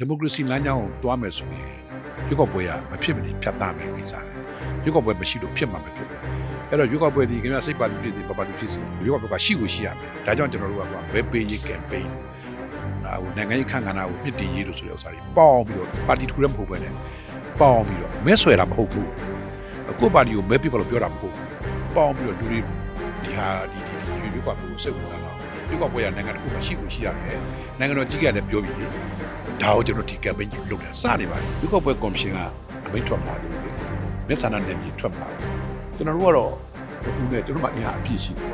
ဒီမိုကရေစီလမ်းကြောင်းကိုတွားမယ်ဆိုရင်ရွေးကောက်ပွဲကမဖြစ်မနေဖြတ်သားမယ်ကိစ္စတယ်ရွေးကောက်ပွဲမရှိလို့ဖြစ်မှာမဖြစ်ဘူးအဲ့တော့ရွေးကောက်ပွဲဒီခင်ဗျာစိတ်ပါတီဖြစ်စီပပါတီဖြစ်စီရွေးကောက်ပွဲကရှိကိုရှိရမယ်ဒါကြောင့်ကျွန်တော်တို့ကဘယ်ပေးရေး campaign ဒါဟိုနိုင်ငံရေးခန့်ခန္ဓာကိုမြင့်တင်ရေးလို့ဆိုတဲ့ဥစ္စာတွေပေါအောင်ပြီးတော့ပါတီထူလည်းမဟုတ်ပဲနဲ့ပေါအောင်ပြီးတော့မဲဆွဲတာမဟုတ်ဘူးကိုယ့်ပါတီကိုမဲပြပါလို့ပြောတာမဟုတ်ဘူးပေါအောင်ပြီးတော့လူတွေဒီဟာဒီဒီဒီရွေးကောက်ပွဲကိုစိတ်ဝင်စားတော့ရွေးကောက်ပွဲကနိုင်ငံတစ်ခုမှာရှိကိုရှိရမယ်နိုင်ငံတော်ကြီးကလည်းပြောပြီးလေ ဒါကိုကျွန်တော်ဒီ campaign ကြီးလုပ်တာစနေပါပြီဥက္ကပွဲကော်မရှင်ကအမိန့်ထွက်လာတယ်မျက်စံနဲ့ပြည်ထွက်လာတယ်ကျွန်တော်တို့ကတော့အခုနဲ့ကျွန်တော်မှအင်အားအပြည့်ရှိတယ်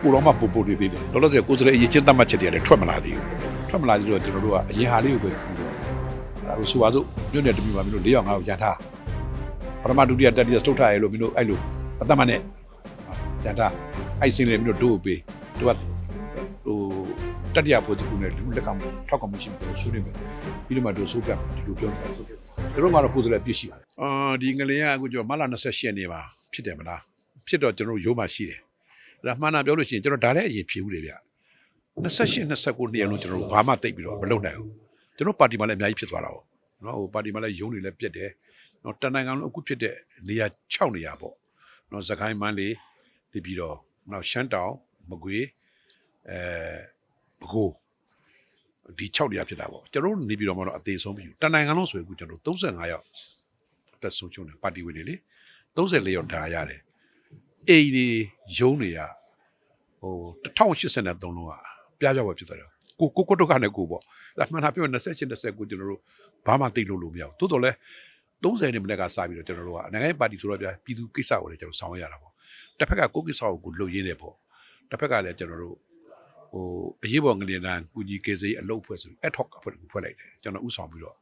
ပိုတော့မှပိုပိုနေသေးတယ်လောလောဆယ်ကိုယ်စရဲအရေးချင်းတတ်မှတ်ချက်တွေကလည်းထွက်မလာသေးဘူးထွက်မလာသေးတော့ကျွန်တော်တို့ကအရင်ဟာလေးကိုပဲခူးတော့အခုဆိုပါစို့မြို့နယ်တမျိုးမှာမင်းတို့၄ယောက်၅ယောက်ရထားပထမဒုတိယတတိယစတုထရဲလို့မင်းတို့အဲ့လိုအတမနဲ့ရထားအဲ့စင်းလေးမင်းတို့တို့ပေးသူကဟို တတိယဖို့ဒီကုနဲ့လူလက်ကမှုထောက်ကမှုရှိပြီးတော့ဆွေးနွေးမယ်ပြီးတော့မှတို့ဆိုးပြဒီလိုပြောနေတာဆိုတော့တို့ကတော့ကိုယ်စလဲပြည့်ရှိပါတယ်အာဒီငလင်ကအခုကျော်မလာ28ရက်နေပါဖြစ်တယ်မလားဖြစ်တော့ကျွန်တော်ရိုးမှရှိတယ်အဲ့ဒါမှန်တာပြောလို့ရှိရင်ကျွန်တော်ဒါလည်းအရင်ဖြေဦးတယ်ဗျ28 29နှစ်ရက်လုံးကျွန်တော်တို့ဘာမှတိတ်ပြီးတော့မလုပ်နိုင်ဘူးကျွန်တော်ပါတီမှာလည်းအများကြီးဖြစ်သွားတာပေါ့နော်ဟိုပါတီမှာလည်းယုံတွေလည်းပြက်တယ်နော်တန်နိုင်ငံလုံးအခုဖြစ်တဲ့နေရာ6နေရာပေါ့နော်စကိုင်းမန်းလေးဒီပြီးတော့နော်ရှမ်းတောင်မကွေးအဲ ဘကိုးဒီ6နေရာဖြစ်တာပေါ့ကျွန်တော်တို့နေပြီးတော့မှတော့အသေးဆုံးပြီတန်နိုင်ငံလုံးဆိုရင်အခုကျွန်တော်35ယောက်အသက်ဆုံးရှုံးတယ်ပါတီဝင်တွေလေ34ယောက်ဒါရတယ်အိမ်ဒီယုံတွေကဟို1083လုံးอ่ะပြပြပွဲဖြစ်သွားတယ်ကိုကိုကိုတော့ကနေကိုပေါ့ဒါမှန်တာပြော28 29ကိုကျွန်တော်တို့ဘာမှသိလို့လို့မရဘူးတိုးတော်လဲ30နှစ်မနေ့ကစပြီးတော့ကျွန်တော်တို့ကနိုင်ငံရေးပါတီဆိုတော့ဗျာပြည်သူကိစ္စကိုလည်းကျွန်တော်ဆောင်ရွက်ရတာပေါ့တစ်ဖက်ကကိုကိစ္စကိုကိုလှုပ်ရင်းနေပေါ့တစ်ဖက်ကလည်းကျွန်တော်တို့ ဟိုအရေးပေါ်ငလျင်တိုင်းကုညီကေစေးအလုပ်ဖွဲ့ဆိုပြီး ad hoc အဖွဲ့တစ်ခုဖွဲ့လိုက်တယ်ကျွန်တော်ဥဆောင်ပြီးတော့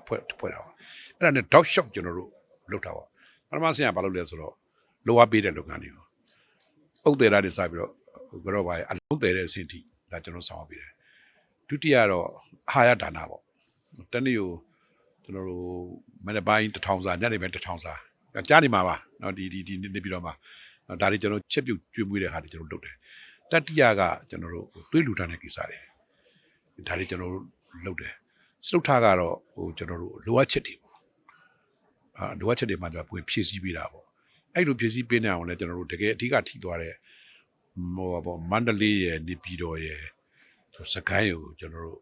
အဖွဲ့ဖွဲ့တာပါအဲ့ဒါနဲ့ dog shop ကျွန်တော်တို့လုပ်တာပါပထမဆရာဘာလုပ်လဲဆိုတော့လိုအပ်ပေးတဲ့လုပ်ငန်းတွေကိုအုပ်တယ်တာတွေစပြီးတော့ဘရောပါရဲ့အလုံးတယ်တဲ့အဆင့်ထိဒါကျွန်တော်ဆောင်ပေးတယ်ဒုတိယတော့အာဟာရဒါနပေါ့တနေ့ကိုကျွန်တော်တို့မနေ့ပိုင်းတစ်ထောင်စာညနေပိုင်းတစ်ထောင်စာကြားနေမှာပါနော်ဒီဒီဒီနေပြီးတော့မှာဒါတွေကျွန်တော်ချက်ပြုတ်ကျွေးမွေးတဲ့ဟာတွေကျွန်တော်လုပ်တယ် တတိယကကျွန်တော်တို့တွေးလူထားတဲ့ကိစ္စတွေဒါတွေကျွန်တော်တို့လုပ်တယ်စတုထားကတော့ဟိုကျွန်တော်တို့လိုအပ်ချက်တွေပေါ့အာလိုအပ်ချက်တွေမှတော့ပွင့်ဖြည့်ဆည်းပေးတာပေါ့အဲ့လိုဖြည့်ဆည်းပေးနေအောင်လဲကျွန်တော်တို့တကယ်အဓိကထိသွားတဲ့ဟိုပေါ့မန္တလေးရဲ့နေပြည်တော်ရဲ့စကိုင်းကိုကျွန်တော်တို့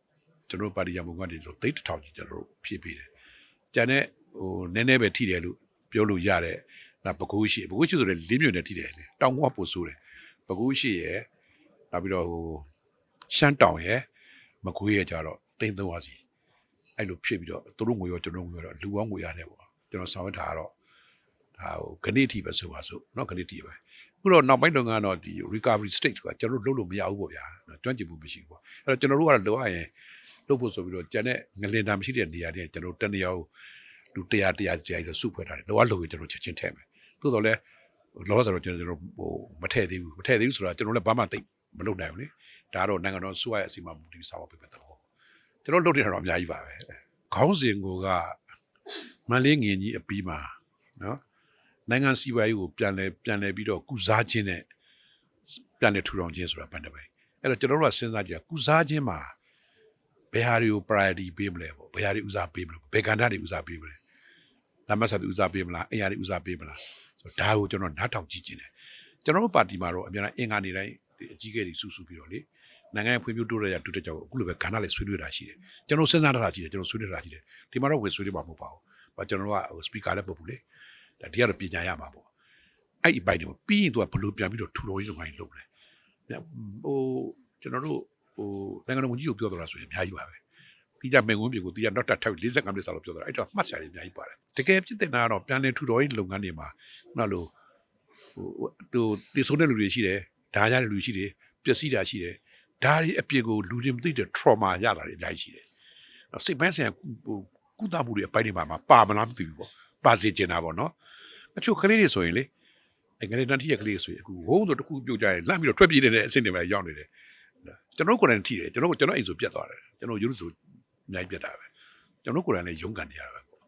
ကျွန်တော်တို့ပါတီရမုံကနေကျွန်တော်သိတ်တစ်ထောင်ကြီးကျွန်တော်တို့ဖြည့်ပေးတယ်။ကျန်တဲ့ဟိုနည်းနည်းပဲထိတယ်လို့ပြောလို့ရတဲ့ဒါပကူးရှိပကူးရှိဆိုတဲ့လေးမြို့နဲ့ထိတယ်လေတောင်ကပို့ဆိုးတယ်ပကူးရှိရဲ့ နောက်ပြီးတော့ဟိုရှမ်းတောင်ရဲ့မကွေးရဲ့ကြတော့တိန်းသုံးပါစီအဲ့လိုဖြစ်ပြီးတော့သူတို့ငွေရောကျွန်တော်ငွေရောလူဝငွေရတယ်ပေါ့ကျွန်တော်ဆောင်ရတာကတော့ဒါဟိုဂဏိတိပဲဆိုပါစို့เนาะဂဏိတိပဲ ခုတော့နောက်ပိုင်းလုပ်ငန်းတော့ဒီ recovery stage ကကျွန်တော်တို့လုပ်လို့မရဘူးပေါ့ဗျာကျွမ်းကျင်မှုမရှိဘူးပေါ့အဲ့တော့ကျွန်တော်တို့ကတော့လိုအပ်ရင်လုပ်ဖို့ဆိုပြီးတော့ကျန်တဲ့ငလင်တာမရှိတဲ့နေရာတွေကျွန်တော်တနေရာကိုလူ100 100ကြာဆိုစုဖွဲ့ထားတယ်လိုအပ်လို့ကျွန်တော်ချက်ချင်းထည့်မယ်သို့တော်လည်းလောဆယ်တော့ကျွန်တော်ဟိုမထည့်သေးဘူးမထည့်သေးဘူးဆိုတော့ကျွန်တော်လည်းဘာမှသိ မလုပ်နိုင်ဘူးလေဒါကတော့နိုင်ငံတော်စုရဲ့အစီအမံမူတည်ဆောင်ပေးမယ်တော့ကျွန်တော်လုပ်တယ်တော့အများကြီးပါပဲခေါင်းစဉ်ကိုကမန်လေးငင်ကြီးအပီးမှာနော်နိုင်ငံစီးပွားရေးကိုပြန်လဲပြန်လဲပြီးတော့ကုစားခြင်းနဲ့ပြန်လဲထူထောင်ခြင်းဆိုတာပတ်တယ်ပဲအဲ့တော့ကျွန်တော်တို့ကစဉ်းစားကြည့်ကုစားခြင်းမှာဘယ်ဟာတွေကို priority ပေးမလဲပေါ့ဘယ်ဟာတွေဦးစားပေးမလဲဘယ်ကဏ္ဍတွေဦးစားပေးမလဲနာမဆက်တွေဦးစားပေးမလားအရာတွေဦးစားပေးမလားဆိုတော့ဒါကိုကျွန်တော်နားထောင်ကြည့်ခြင်းတယ်ကျွန်တော်တို့ပါတီမှာတော့အများအားအင်္ဂါနေတိုင်း အကြီးအကဲတွေစုစုပြီးတော့လေနိုင်ငံဖွံ့ဖြိုးတိုးတက်ရတူတက်ကြောက်အခုလိုပဲကဏ္ဍလေးဆွေးနွေးတာရှိတယ်ကျွန်တော်စဉ်းစားထားတာရှိတယ်ကျွန်တော်ဆွေးနွေးတာရှိတယ်ဒီမှာတော့ဝင်ဆွေးနွေးမှာမဟုတ်ပါဘူးဘာကျွန်တော်တို့က speaker လည်းပုတ်ဘူးလေဒါဒီကတော့ပညာရမှာပေါ့အဲ့ဒီဘိုက်တွေပြီးရင်သူကဘလို့ပြန်ပြီးတော့ထူတော်ရေးလုပ်ငန်းကြီးလုပ်လဲဟိုကျွန်တော်တို့ဟိုနိုင်ငံတော်ဝန်ကြီးကိုပြောတော့တာဆိုရင်အများကြီးပါပဲဒီကြမင်ကွန်းပြေကိုတီးရတော့တက်ထောက်45မိနစ်စာလို့ပြောတော့အဲ့တော့မှတ်စရာတွေအများကြီးပါတယ်တကယ်ဖြစ်တဲ့နာကတော့ပြန်လည်ထူတော်ရေးလုပ်ငန်းတွေမှာခုနလိုဟိုသူတည်ဆုံးတဲ့လူတွေရှိတယ် ဒါရတဲ့လူရှိတယ်ပျက်စီးတာရှိတယ်ဒါတွေအပြစ်ကိုလူတွေမသိတဲ့ trauma ရတာတွေအများကြီးရှိတယ်စိတ်ပိုင်းဆိုင်ရာဟိုကုသမှုတွေအပိုင်းတွေမှာပါမလားမသိဘူးပေါ့ပါစေချင်တာပေါ့နော်အချို့ကလေးတွေဆိုရင်လေအဲငလေးတန်ထီရဲ့ကလေးတွေဆိုရင်အခုဝုန်းဆိုတစ်ခုပြုတ်ကြရင်လန့်ပြီးတော့ထွက်ပြေးနေတဲ့အဆင့်တွေမှာရောက်နေတယ်ကျွန်တော်ကိုယ်တိုင်ထိတယ်ကျွန်တော်ကျွန်တော်အိမ်ဆိုပြတ်သွားတယ်ကျွန်တော်ရုပ်ဆိုအများကြီးပြတ်တာပဲကျွန်တော်ကိုယ်တိုင်လည်းရုန်းကန်နေရတာပဲပေါ့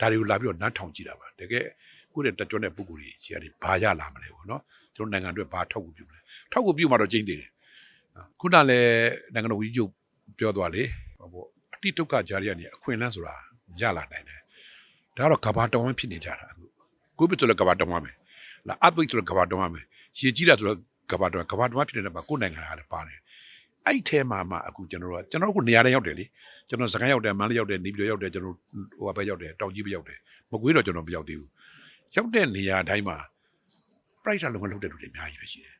ဒါတွေကိုလာပြီးတော့နန်းထောင်ကြည့်တာပါတကယ် ကိုယ့်ရဲ့တက်ကြွတဲ့ပုဂ္ဂိုလ်ကြီးကြီးကနေဘာရလာမလဲပေါ့နော်ကျွန်တော်နိုင်ငံအတွက်ဘာထောက်ကူပြုမလဲထောက်ကူပြုမှတော့ကျင်းသေးတယ်ခုနလည်းနိုင်ငံတော်ဝန်ကြီးချုပ်ပြောသွားလေဟောပေါ့အတိဒုက္ခကြားရကနေအခွင့်အလန်းဆိုတာရလာနိုင်တယ်ဒါကတော့ကဘာတောင်းဖြစ်နေကြတာအခုကိုပြစ်ဆိုလည်းကဘာတောင်းရမယ်လာအပိတ်ဆိုလည်းကဘာတောင်းရမယ်ရေကြီးတာဆိုတော့ကဘာတောင်းကဘာတောင်းဖြစ်နေတဲ့မှာကိုယ်နိုင်ငံကလည်းပါတယ်အဲ့ထဲမှာမှအခုကျွန်တော်တို့ကကျွန်တော်တို့ကိုနေရာတိုင်းရောက်တယ်လေကျွန်တော်စကိုင်းရောက်တယ်မန္တလေးရောက်တယ်နေပြည်တော်ရောက်တယ်ကျွန်တော်ဟိုဘက်ရောက်တယ်တောင်ကြီးဘက်ရောက်တယ်မကွေးတော့ကျွန်တော်မရောက်သေးဘူး ရောက်တဲ့နေရာတိုင်းမှာ private လုပ်ငန်းလုပ်တဲ့လူတွေအများကြီးပဲရှိတယ်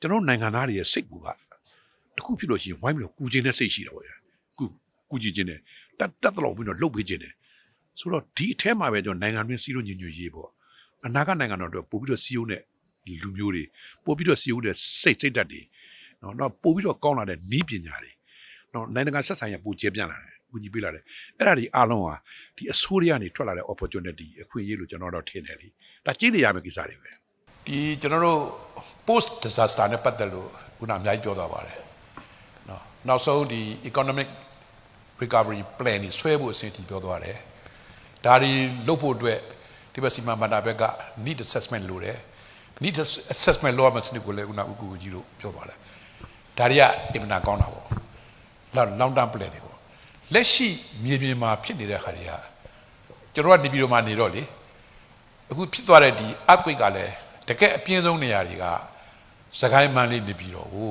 ကျွန်တော်နိုင်ငံသားတွေရဲ့စိတ်ကူကတစ်ခုဖြစ်လို့ရှိရင်ဝိုင်းပြီးတော့ကူခြင်းတဲ့စိတ်ရှိတော့ဗျာကူကူကြည့်ခြင်းနဲ့တတ်တတ်တော့ပြီးတော့လှုပ်ပေးခြင်းနဲ့ဆိုတော့ဒီအထဲမှာပဲကျွန်တော်နိုင်ငံတွင်းစီးလို့ညညရေးပေါ့အနာဂတ်နိုင်ငံတော်တွေပို့ပြီးတော့စီးရုံးတဲ့လူမျိုးတွေပို့ပြီးတော့စီးရုံးတဲ့စိတ်စိတ်ဓာတ်တွေနော်တော့ပို့ပြီးတော့ကောင်းလာတဲ့နီးပညာတွေနော်နိုင်ငံတကာဆက်ဆံရေးပို့ကျေပြန့်လာတယ် ကူညီပေးလာတယ်အဲ့ဒါတွေအားလုံးဟာဒီအစိုးရကနေထွက်လာတဲ့ opportunity အခွင့်အရေးလို့ကျွန်တော်တော့ထင်တယ်လေဒါကြည့်နေရမယ့်ကိစ္စတွေပဲဒီကျွန်တော်တို့ post disaster နဲ့ပတ်သက်လို့ခုနအများကြီးပြောသွားပါတယ်နော်နောက်ဆုံးဒီ economic recovery plan ကြီးဆွဲဖို့အစီအစဉ်ပြောသွားတယ်ဒါတွေလုပ်ဖို့အတွက်ဒီဘက်စီမံဘဏ္ဍာဘက်က need assessment လိုတယ် need assessment လိုအောင်စနစ်ကိုလည်းခုနဥက္ကူကြီးတို့ပြောသွားတယ်ဒါတွေကအင်မတန်ကောင်းတာပေါ့ long term plan တွေပေါ့ လက်ရှိမြေပြင်မှာဖြစ်နေတဲ့ခါတွေကကျွန်တော်ကနေပြည်တော်မှာနေတော့လေအခုဖြစ်သွားတဲ့ဒီ earthquake ကလည်းတကယ်အပြင်းဆုံးနေရာတွေကစကိုင်းမန်းလေးနေပြီးတော့ဟို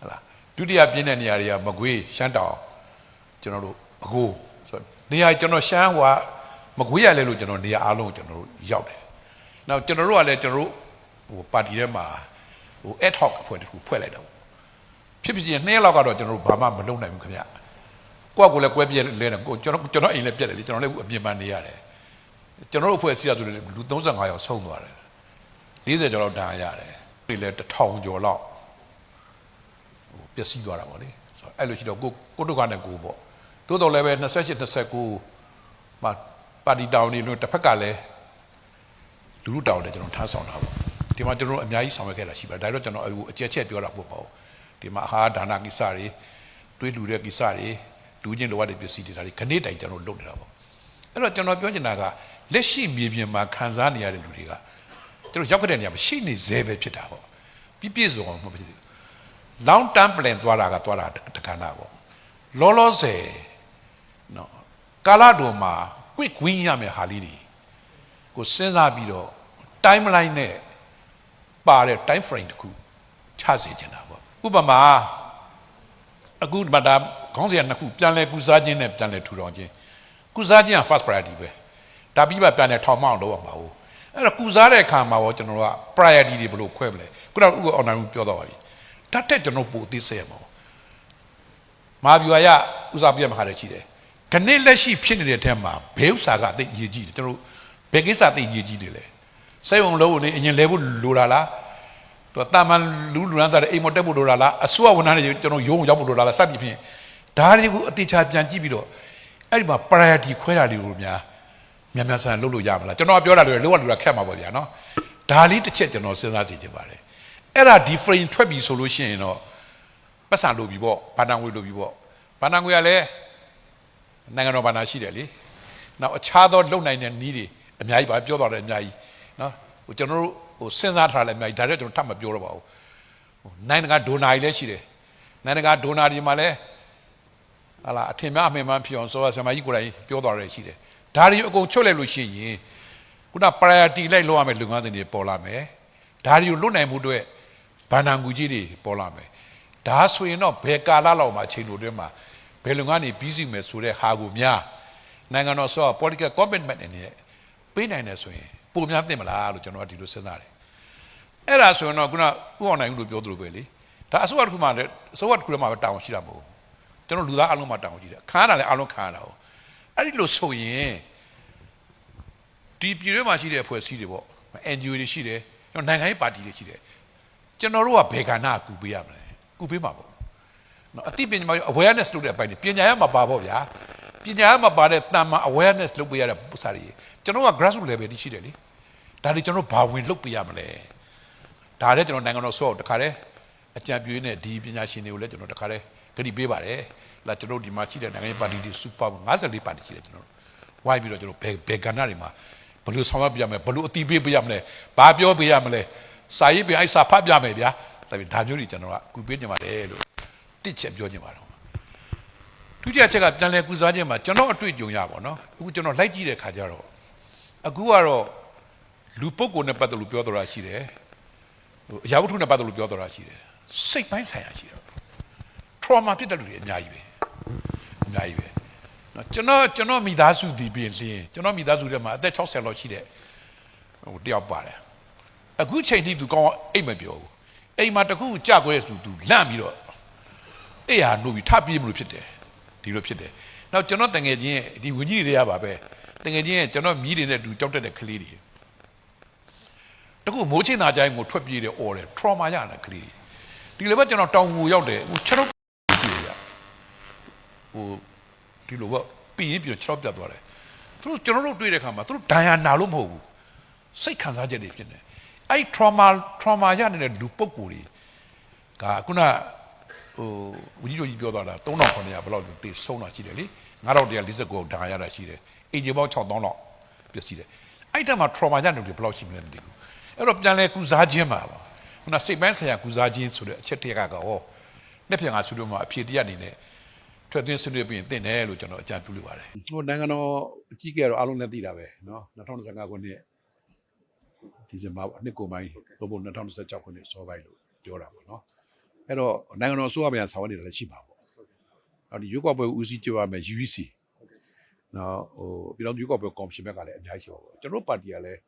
ဟလာဒုတိယပြင်းတဲ့နေရာတွေကမကွေးရှမ်းတောင်ကျွန်တော်တို့အကိုဆိုတော့နေရာကျွန်တော်ရှမ်းဟိုကမကွေးရလဲလို့ကျွန်တော်နေရာအားလုံးကိုကျွန်တော်တို့ရောက်တယ်။နောက်ကျွန်တော်တို့ကလည်းကျွန်တော်တို့ဟိုပါတီထဲမှာဟို ad hoc အဖွဲ့တစ်ခုဖွဲ့လိုက်တာပေါ့ဖြစ်ဖြစ်ချင်းနှစ်ရက်လောက်ကတော့ကျွန်တော်တို့ဘာမှမလုပ်နိုင်ဘူးခင်ဗျ။ ကိုယ့်ကိုယ်လည်းကွဲပြဲလဲတယ်ကိုကျွန်တော်ကျွန်တော်အိမ်လည်းပြက်တယ်လေကျွန်တော်လည်းအခုအပြင်ပန်းနေရတယ်။ကျွန်တော်တို့အဖွဲ့အစည်းအရဆိုလည်းလူ35ယောက်ဆုံးသွားတယ်40ကျော်လောက်ဒါရတယ်ဒီလည်း1000ကျော်လောက်ဟိုပျက်စီးသွားတာပေါ့လေဆိုတော့အဲ့လိုရှိတော့ကိုကိုဒုက္ခနဲ့ကိုပေါ့တိုးတော်လည်းပဲ28 29မှာပါတီတောင်နေလို့တစ်ဖက်ကလည်းလူလူတောင်တယ်ကျွန်တော်ထားဆောင်တာပေါ့ဒီမှာကျွန်တော်တို့အများကြီးဆောင်ရွက်ခဲ့တာရှိပါတယ်ဒါတော့ကျွန်တော်အခုအကျက်ချက်ပြောတာပို့ပေါ့ဒီမှာအာဟာရဒါနကိစ္စတွေတွေးလူတဲ့ကိစ္စတွေ လူချင်းလိုအပ်တဲ့ပစ္စည်းတွေဒါတွေခဏတိုင်ကျွန်တော်လုပ်နေတာပေါ့အဲ့တော့ကျွန်တော်ပြောချင်တာကလက်ရှိမြေပြင်မှာခံစားနေရတဲ့လူတွေကကျွန်တော်ရောက်ခဲ့တဲ့နေရာမှာရှိနေသေးပဲဖြစ်တာပေါ့ပြည့်ပြည့်စုံအောင်မဖြစ်ဘူး long term plan သွားတာကသွားတာတက္ကနာပေါ့လောလောဆယ်နော်ကာလတော်မှာ quick win ရမယ်ဟာလေးတွေကိုစဉ်းစားပြီးတော့ timeline နဲ့ပါတဲ့ time frame တခုချစေချင်တာပေါ့ဥပမာအခုမှဒါ ခေါင်းစဉ်နှစ်ခုပြန်လဲကုစားခြင်းနဲ့ပြန်လဲထူထောင်ခြင်းကုစားခြင်းက first priority ပဲဒါပြီးမှပြန်လဲထောင်မအောင်လုပ်ရမှာဟုတ်အဲ့တော့ကုစားတဲ့အခါမှာရောကျွန်တော်တို့က priority တွေဘယ်လိုခွဲမလဲခုနကဥပအောင်နိုင်ပြောတော့ပါပြီတတ်တဲ့ကျွန်တော်ပို့သိစေရမှာမာဗျူအရဥစားပြတ်မှာခါတယ်ရှိတယ်ခဏလက်ရှိဖြစ်နေတဲ့အထက်မှာဘဲဥစားကအသိအရေးကြီးတယ်ကျွန်တော်တို့ဘယ်ကိစ္စအသိအရေးကြီးတယ်လဲစိတ်ဝင်လို့နေအရင်လဲဖို့လိုတာလားသူတာမန်လူလူရန်စားတဲ့အိမ်မတက်ဖို့လိုတာလားအစိုးရဝန်ထမ်းတွေကျွန်တော်ရုံးရောက်ဖို့လိုတာလားစသည်ဖြင့် ဒါတွေကိုအတိအကျပြန်ကြည့်ပြီးတော့အဲ့ဒီမှာ priority ခွဲတာတွေကိုများများများဆန်လုပ်လို့ရမလားကျွန်တော်ပြောတာတွေလောကလူကခက်မှာပေါ့ဗျာနော်ဒါလေးတစ်ချက်ကျွန်တော်စဉ်းစားစီချင်ပါတယ်အဲ့ဒါဒီ frame ထွက်ပြီဆိုလို့ရှိရင်တော့ပတ်စံလို့ပြီပေါ့ဘာတန်ငွေလို့ပြီပေါ့ဘာတန်ငွေကလည်းနိုင်ငံတော်ဘာနာရှိတယ်လေနောက်အခြားသောလုံနိုင်တဲ့နည်းတွေအများကြီးပါပြောသွားတယ်အများကြီးနော်ဟိုကျွန်တော်တို့ဟိုစဉ်းစားထားတယ်အများကြီးဒါလည်းကျွန်တော်ထပ်မပြောတော့ပါဘူးဟိုနိုင်ငံတကာဒိုနာတွေလည်းရှိတယ်နိုင်ငံတကာဒိုနာတွေမှာလည်း ဟာလာအထင်များအမှန်မှန်ဖြစ်အောင်ဆိုရဆရာမကြီးကိုယ်တိုင်ပြောသွားတယ်ရှိတယ်ဒါတွေအကုန်ချွတ်လိုက်လို့ရှိရင်ခုန priority လိုက်လောက်ရမယ်လုပ်ငန်းစဉ်တွေပေါ်လာမယ်ဒါတွေကိုလွတ်နိုင်မှုအတွက်ဗန္ဒံကူကြီးတွေပေါ်လာမယ်ဒါဆိုရင်တော့ဘယ်ကာလလောက်မှာအချိန်တို့တွင်းမှာဘယ်လုပ်ငန်းတွေပြီးစီမယ်ဆိုတဲ့ဟာကိုများနိုင်ငံတော်ဆို political commitment အနေနဲ့ပေးနိုင်တယ်ဆိုရင်ပုံများသိမလားလို့ကျွန်တော်ကဒီလိုစဉ်းစားတယ်အဲ့ဒါဆိုရင်တော့ခုနဥအောင်နိုင်ဦးလို့ပြောသလိုပဲလေဒါအစိုးရတစ်ခုမှလည်းအစိုးရတစ်ခုမှပဲတာဝန်ရှိတာမဟုတ်ဘူး ကျွန်တော်လူသားအလုံးမတောင်းကြည့်တယ်ခါရတာလည်းအလုံးခါရတာဟုတ်အဲ့ဒီလိုဆိုရင်ဒီပြည်တွင်းမှာရှိတဲ့အဖွဲ့အစည်းတွေပေါ့ NGO တွေရှိတယ်ကျွန်တော်နိုင်ငံရေးပါတီတွေရှိတယ်ကျွန်တော်တို့ကဘယ်ကဏ္ဍကူပေးရမလဲကူပေးမှာပေါ့နော်အသိပညာမှာ awareness လုပ်တဲ့အပိုင်းတွေပညာရမှာပါပေါ့ဗျာပညာရမှာပါတဲ့တန်မာ awareness လုပ်ပေးရတဲ့ပုစားတွေကျွန်တော်က grassroots level တိရှိတယ်လေဒါတွေကျွန်တော်ဘာဝင်လုပ်ပေးရမလဲဒါလည်းကျွန်တော်နိုင်ငံတော်ဆော့တခါတည်းအကြံပြုရင်းနဲ့ဒီပညာရှင်တွေကိုလည်းကျွန်တော်တခါတည်း ဂရုပေးပါတယ်လာကျွန်တော်ဒီမှာရှိတဲ့နိုင်ငံရေးပါတီတွေစူပါ54ပါတီရှိတယ်ကျွန်တော်ဝိုင်းပြီးတော့ကျွန်တော်ဘယ်ဘယ်ကဏ္ဍတွေမှာဘယ်လိုဆောင်ရွက်ပြရမလဲဘယ်လိုအတီးပေးပေးရမလဲဘာပြောပေးရမလဲစာရေးပေးအဲ့စာဖတ်ပြမယ်ဗျာဒါပေမဲ့ဒါမျိုးတွေကျွန်တော်ကကူပေးနေပါတယ်လို့တစ်ချက်ပြောနေပါတယ်ဒုတိယချက်ကပြန်လဲကုစားခြင်းမှာကျွန်တော်အတွေ့အကြုံရပါတော့အခုကျွန်တော်လိုက်ကြည့်တဲ့ခါကျတော့အခုကတော့လူပုဂ္ဂိုလ်နဲ့ပတ်သက်လို့ပြောတော်တာရှိတယ်ဟိုအရာဝတ္ထုနဲ့ပတ်သက်လို့ပြောတော်တာရှိတယ်စိတ်ပိုင်းဆိုင်ရာရှိတယ် trauma ဖြစ်တဲ့လူတွေအများကြီးပဲအများကြီးပဲနော်ကျွန်တော်ကျွန်တော်မိသားစုဒီပြင်လင်းကျွန်တော်မိသားစုထဲမှာအသက်60လောက်ရှိတဲ့ဟိုတယောက်ပါတယ်အခုချိန်ထိသူကောင်းအိတ်မပြောဘူးအိမ်မှာတခုကြကွဲဆိုသူလန့်ပြီးတော့အေးဟာနိုးပြီးထပ်ပြေးမလို့ဖြစ်တယ်ဒီလိုဖြစ်တယ်နောက်ကျွန်တော်တငယ်ချင်းရဲ့ဒီဝင်းကြီးတွေရပါပဲတငယ်ချင်းရဲ့ကျွန်တော်မြည်တွေနဲ့တူကြောက်တတ်တဲ့ကလေးတွေတခုမိုးချင်းသားကြိုင်းကိုထွက်ပြေးတယ်អော်တယ် trauma ရတဲ့ကလေးတွေဒီလိုပဲကျွန်တော်တောင်ငူရောက်တယ်ဟိုကျွန်တော်ပြေးရ ဟိုဒီလိုပေါ့ပြီးရင်ပြီးတော့6ပြတ်သွားတယ်သူတို့ကျွန်တော်တို့တွေ့တဲ့ခါမှာသူတို့ဒဏ်ရာနာလို့မဟုတ်ဘူးစိတ်ခံစားချက်တွေဖြစ်နေအဲ့ trauma trauma ရနေတဲ့လူပုဂ္ဂိုလ်တွေကခုနဟိုဝကြီးတို့ကြီးပြောသွားတာ3900ဘယ်လောက်တေဆုံးတာရှိတယ်လေ9149ဒဏ်ရာရတာရှိတယ်အင်ဂျင်ပေါင်း6000လောက်ပျက်စီးတယ်အဲ့တက်မှာ trauma ရနေတယ်ဘယ်လောက်ရှိမလဲမသိဘူးအဲ့တော့ပြန်လဲကုစားခြင်းပါပါခုနစိတ်ပိုင်းဆိုင်ရာကုစားခြင်းဆိုတဲ့အချက်တရကကောနှစ်ပြန်ကဆွေးနွေးမှာအဖြေတရအနေနဲ့ ထွက်သွင်းဆွေးနွေးပြီးရင်တင့်တယ်လို့ကျွန်တော်အကြံပြုလိုပါတယ် ဟိုနိုင်ငံတော်အကြီးအကဲတော့အားလုံးလည်းသိတာပဲเนาะ2025ခုနှစ်ဒီဇင်ဘာနှစ်ကုန်ပိုင်းသို့မဟုတ်2026ခုနှစ်စောပိုင်းလို့ပြောတာပေါ့เนาะအဲ့တော့နိုင်ငံတော်အစိုးရပြန်ဆောင်ရွက်နေတာလည်းရှိပါပေါ့အဲ့ဒီရွေးကောက်ပွဲဦးစီးကြရမယ် UEC နော်ဟိုပြည်တော်စုရွေးကောက်ပွဲကော်မရှင်ဘက်ကလည်းအများကြီးရှိပါပေါ့ကျွန်တော်တို့ပါတီကလည်း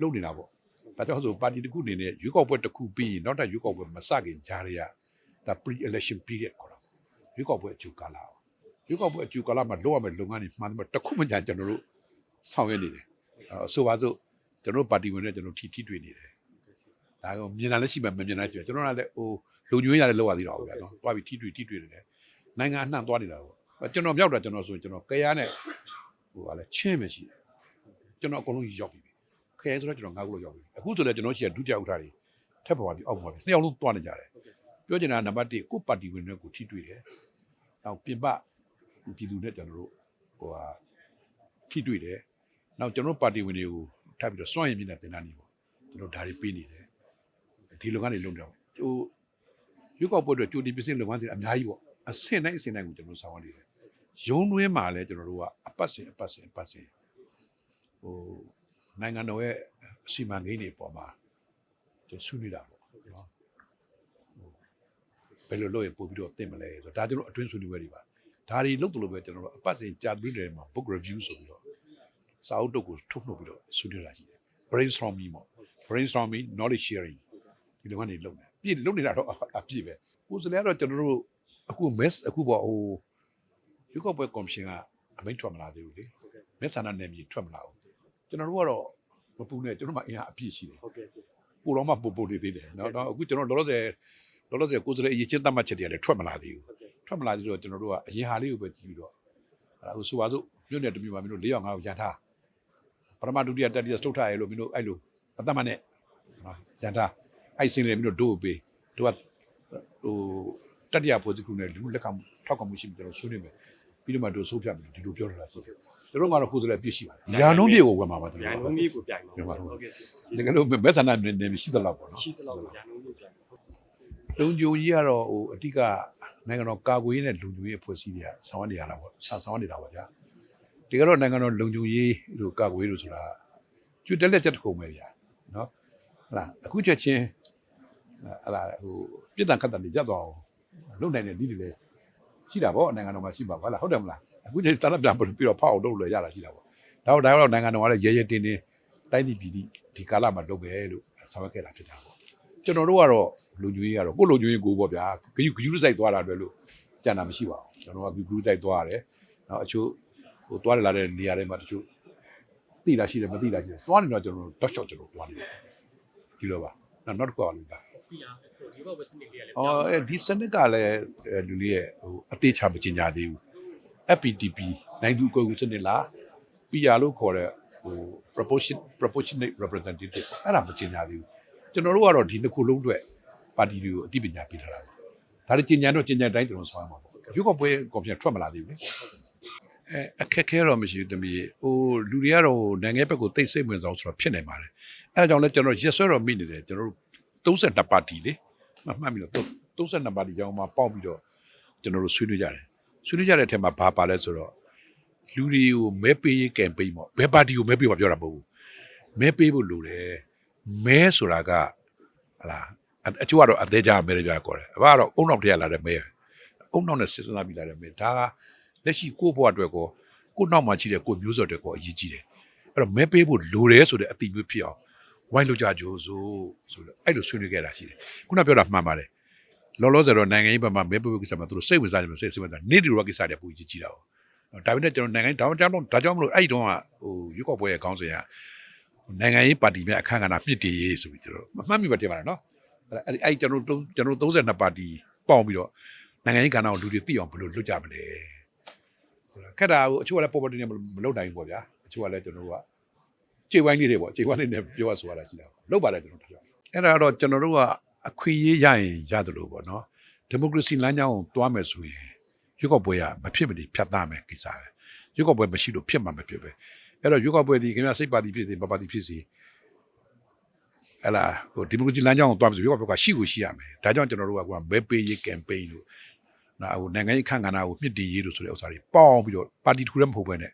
လုပ်နေတာပေါ့ဒါကြောင့်ဆိုပါတီတစ်ခုအနေနဲ့ရွေးကောက်ပွဲတစ်ခုပြီးရင်နောက်ထပ်ရွေးကောက်ပွဲမစခင်ကြားရရဒါ pre election period ခေါ်တာ ရွေးကောက်ပွဲအကျိုးကာလပေါ့ရွေးကောက်ပွဲအကျူကာလမှာလုပ်ရမယ့်လုပ်ငန်းတွေမှန်တယ်တစ်ခုမှကြကျွန်တော်တို့ဆောင်ရွက်နေတယ်အဆိုပါစို့ကျွန်တော်တို့ပါတီဝင်တွေကျွန်တော်ထီထီတွေ့နေတယ်ဒါကမြင်တာလည်းရှိမှမမြင်တာလည်းရှိတယ်ကျွန်တော်ကလည်းဟိုလုံညွှန်းရတယ်လောက်ရသေးတော့ဗျာနော်တွားပြီးထီတွေ့ထီတွေ့နေတယ်နိုင်ငံအနှံ့သွားနေတာပေါ့ကျွန်တော်မြောက်တာကျွန်တော်ဆိုရင်ကျွန်တော်ကရားနဲ့ဟိုကလည်းချင်းပဲရှိတယ်ကျွန်တော်အကုန်လုံးရောက်ပြီခရဲဆိုတော့ကျွန်တော်ငါးခုလောက်ရောက်ပြီအခုဆိုလည်းကျွန်တော်ရှိရဒုတိယဥထားတွေထပ်ပေါ်ပြီးအောက်ပေါ်ပြီးနှစ်ယောက်လုံးတွားနေကြတယ်ပြောချင်တာနံပါတ်1ကိုပါတီဝင်တွေကိုထီတွေ့တယ် နောက်ပြင်ပပြည်သူနဲ့ကျွန်တော်တို့ဟိုဟာထိတွေ့တယ်။နောက်ကျွန်တော်တို့ပါတီဝင်တွေကိုထပ်ပြီးတော့စွန့်ရင်မြင့်တဲ့တင်တန်းနေပေါ့။ကျွန်တော်ဒါတွေပေးနေတယ်။ဒီလုပ်ငန်းတွေလုပ်တော့ဟိုရွေးကောက်ပွဲအတွက်ကြိုတင်ပြင်ဆင်လုပ်ငန်းစဉ်အများကြီးပေါ့။အဆင့်တိုင်းအဆင့်တိုင်းကိုကျွန်တော်ဆောင်ရနေတယ်။ရုံးတွင်းမှာလည်းကျွန်တော်တို့ကအပတ်စဉ်အပတ်စဉ်အပတ်စဉ်ဟိုနိုင်ငံတော်ရဲ့အစီအမံကိန်းတွေပေါ်မှာကျွန်တော်ဆွေးနွေးတာပေါ့နော်။ ဘယ်လိုလုပ်ရင်ပို့ပြီးတော့တင်မလဲဆိုတော့ဒါကျွန်တော်အတွင်းဆွေးနွေးပွဲတွေပါ ဒါတွေလုပ်တယ်လို့ပဲကျွန်တော်တို့အပတ်စဉ်ကြာပြီးတယ်မှာ book review ဆိုပြီးတော့စာအုပ်တုပ်ကိုထုတ်နှုတ်ပြီးတော့ဆွေးနွေးတာရှိတယ် brainstorming ပေါ့ brainstorming knowledge sharing ဒီလိုကနေလုပ်နေပြည့်လုပ်နေတာတော့အပြည့်ပဲကိုယ်စလဲကတော့ကျွန်တော်တို့အခု mess အခုပေါ့ဟိုရုပ်ောက်ပွဲကော်မရှင်ကအမိန့်ထွက်မလာသေးဘူးလေ mess ဆန္ဒနယ်မြေထွက်မလာဘူးကျွန်တော်တို့ကတော့မပူနဲ့ကျွန်တော်မှအင်အားအပြည့်ရှိတယ် ဟုတ်ကဲ့ဆရာ ပိုတော့မှပို့ပို့နေသေးတယ်เนาะတော့အခုကျွန်တော်လောလောဆယ် လောလောဆယ်ကိုယ်စလဲအရေးချင်းတတ်မှတ်ချက်တွေကလည်းထွက်မလာသေးဘူးဟုတ်ကဲ့ထွက်မလာသေးတော့ကျွန်တော်တို့ကအရင်ဟာလေးကိုပဲကြည့်ပြီးတော့အဲဟိုဆိုပါစို့မြို့နယ်တစ်မြို့မှာမင်းတို့၄ရောက်၅ရောက်ရန်ထားပထမဒုတိယတတိယစတုတ်ထားရလို့မင်းတို့အဲ့လိုအသက်မနဲ့ဟာရန်ထားအဲ့စင်းလေမင်းတို့ဒို့ပေးတို့ကဟိုတတိယပိုစခုနဲ့လူလက်ခံထောက်ခံမှုရှိပြီးကျွန်တော်ဆွေးနွေးမယ်ပြီးတော့မှတို့ဆိုးပြမယ်ဒီလိုပြောတာရှိတယ်ကျွန်တော်ကတော့ကိုယ်စလဲပြည့်ရှိပါတယ်ရာနှုံးပြည့်ကိုဝင်ပါပါကျွန်ညာတော်နှုံးကြီးကိုပြိုင်ပါပြန်ပါဟုတ်ကဲ့ဆရာတကယ်လို့ဘက်ဆန္ဒနေနေရှိသလောက်ပေါ့နော်ရှိတလောက်ညာနှုံးကြီးပြိုင်ပါ လုံခြုံကြီးကတော့ဟိုအတိကနိုင်ငံတော်ကာကွယ်ရေးနဲ့လုံခြုံရေးအဖွဲ့အစည်းတွေကဆောင်ရွက်နေရတာပေါ့ဆောင်ဆောင်ရွက်နေတာပေါ့ဗျာဒီကတော့နိုင်ငံတော်လုံခြုံရေးတို့ကာကွယ်ရေးတို့ဆိုတာကျွတ်တက်လက်ချက်တစ်ခုပဲဗျာနော်ဟလာအခုချက်ချင်းဟလာဟိုပြည်တန်ခတ်တန်တွေကြက်သွားအောင်လုံနိုင်တဲ့ဒီတွေလည်းရှိတာပေါ့နိုင်ငံတော်မှာရှိပါဘာလားဟုတ်တယ်မလားအခုချိန်တရပြန်ပြီးတော့ဖောက်အောင်လုပ်လို့ရတာရှိတာပေါ့ဒါတော့ဒါတော့နိုင်ငံတော်ကလည်းရဲရဲတင်းတင်းတိုင်းပြည်ပြည်ဒီကာလမှာလုပ်ပဲလို့ဆောင်ရွက်ခဲ့တာဖြစ်တာပေါ့ကျွန်တော်တို့ကတော့ လူညွေးကတော့ကိုယ်လူညွေးကိုပေါ့ဗျာဂယူဂယူစိုက်သွားတာအတွက်လို့ကြံတာမရှိပါဘူးကျွန်တော်ကဂယူဂယူစိုက်သွားရတယ်နောက်အချို့ဟိုသွားရလာတဲ့နေရာတွေမှာတချို့သိတာရှိတယ်မသိတာရှိတယ်သွားနေတော့ကျွန်တော်တို့ dot shot ကျွန်တော်သွားနေတယ်ဒီလိုပါနောက်နောက်တစ်ခုကလည်းဒါပြီးလားဟိုဒီဘောက်ဝစနစ်လေးကလည်းအော်အဲဒီစနစ်ကလည်းအဲလူလေးရဲ့ဟိုအသေးချမကျင်ညာသေးဘူး FPTP နိုင်သူကိုယ်ကူစနစ်လား PR လို့ခေါ်တဲ့ဟို proportion proportionate representative အဲ့ဒါမကျင်ညာသေးဘူးကျွန်တော်တို့ကတော့ဒီနှစ်ခုလုံးအတွက် ပါတီတွေကိုအသိပညာပေးထားတာပါဒါတွေကျင်ညာတော့ကျင်ညာတိုင်းကျွန်တော်ဆောင်ရမှာပေါ့ရုပ်ကပွဲကော်မရှင်ထွက်မလာသေးဘူးလေအဲအခက်ခဲတော့မရှိဘူးတမီးဟိုလူတွေကတော့နိုင်ငံဘက်ကိုတိတ်စိတ်ဝင်စားဆိုတော့ဖြစ်နေပါတယ်အဲဒါကြောင့်လဲကျွန်တော်ရက်ဆွဲတော့မိနေတယ်ကျွန်တော်တို့32ပါတီလေမှတ်မှတ်ပြီးတော့32ပါတီကြောင်းမှာပေါက်ပြီးတော့ကျွန်တော်တို့ဆွေးနွေးကြတယ်ဆွေးနွေးကြတဲ့အထက်မှာဘာပါလဲဆိုတော့လူတွေကိုမဲပေးရေးကမ်ပိန်းပေါ့ဘယ်ပါတီကိုမဲပေးပါပြောတာမဟုတ်ဘူးမဲပေးဖို့လိုတယ်မဲဆိုတာကဟလာ အအချို့ကတော့အသေးကြမဲတွေပြခေါ်တယ်အဘကတော့အုံနောက်တရလာတဲ့မဲအုံနောက်နဲ့စစ်စနာပြီးလာတဲ့မဲဒါကလက်ရှိကိုယ့်ဘဝအတွက်ကိုကိုယ့်နောက်မှာရှိတဲ့ကိုယ့်မျိုးစေ့အတွက်ကိုအရေးကြီးတယ်အဲ့တော့မဲပေးဖို့လိုတယ်ဆိုတဲ့အတိအမျိုးဖြစ်အောင်ဝိုင်းလို့ကြကြိုးစို့ဆိုတော့အဲ့လိုဆွေးနွေးခဲ့တာရှိတယ်ခုနပြောတာမှန်ပါတယ်လောလောဆယ်တော့နိုင်ငံရေးဘက်မှာမဲပေးဖို့ကိစ္စမှာသူတို့စိတ်ဝင်စားကြတယ်စိတ်စိတ်ဝင်စားနေတူရောကိစ္စတွေပူကြီးကြည့်တာ哦ဒါပေမဲ့ကျွန်တော်နိုင်ငံဒါကြောင့်ဒါကြောင့်မလို့အဲ့ဒီတော့ဟိုရွေးကောက်ပွဲရဲ့ခေါင်းစဉ်ကနိုင်ငံရေးပါတီများအခမ်းကဏ္ဍမြင့်တင်ရေးဆိုပြီးကျွန်တော်မမှတ်မိပါတင်ပါလားနော် အဲ့အဲ့ကျွန်တော်တို့ကျွန်တော်32ပါတီပေါင်းပြီးတော့နိုင်ငံရေးကဏ္ဍကိုလူတွေသိအောင်ဘယ်လိုလွတ်ကြမလဲခက်တာကိုအချို့ကလည်း property နဲ့မလုပ်နိုင်ဘူးပေါ့ဗျာအချို့ကလည်းကျွန်တော်တို့ကခြေဝိုင်းလေးတွေပေါ့ခြေဝိုင်းလေးနဲ့ပြောရဆိုရတာရှိတာလောက်ပါတယ်ကျွန်တော်တို့အဲ့ဒါတော့ကျွန်တော်တို့ကအခွင့်အရေးရရင်ရတယ်လို့ပေါ့နော်ဒီမိုကရေစီလမ်းကြောင်းကိုတွားမယ်ဆိုရင်ရွေးကောက်ပွဲကမဖြစ်မနေဖြတ်သားမယ်ကိစ္စပဲရွေးကောက်ပွဲမရှိလို့ဖြစ်မှာမဖြစ်ပဲအဲ့တော့ရွေးကောက်ပွဲဒီခင်ဗျာစိတ်ပါတီဖြစ်စေမပါတီဖြစ်စေ အဲ့လားဟိုဒီမိုကရေစီလမ်းကြောင်းကိုတွားမယ်ဆိုရွေးကောက်ပွဲကရှိကိုရှိရမယ်ဒါကြောင့်ကျွန်တော်တို့ကဘဲပေးရေးကမ်ပိန်းလို့နော်ဟိုနိုင်ငံရေးခန့်ကဏ္ဍကိုမြင့်တင်ရေးလို့ဆိုတဲ့ဥစ္စာတွေပေါင်းပြီးတော့ပါတီတစ်ခုတည်းမဟုတ်ဘဲနဲ့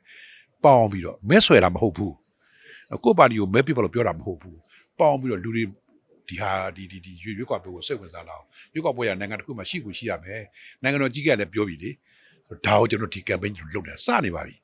ပေါင်းပြီးတော့မဲဆွဲတာမဟုတ်ဘူးကိုယ့်ပါတီကိုမဲပြပါလို့ပြောတာမဟုတ်ဘူးပေါင်းပြီးတော့လူတွေဒီဟာဒီဒီဒီရွေရွေးကွာပွဲကိုစိတ်ဝင်စားလာအောင်ရွေးကွာပွဲကနိုင်ငံတစ်ခုမှာရှိကိုရှိရမယ်နိုင်ငံတော်ကြီးကလည်းပြောပြီလေဒါကိုကျွန်တော်ဒီ campaign လုပ်နေတာစနေပါပြီ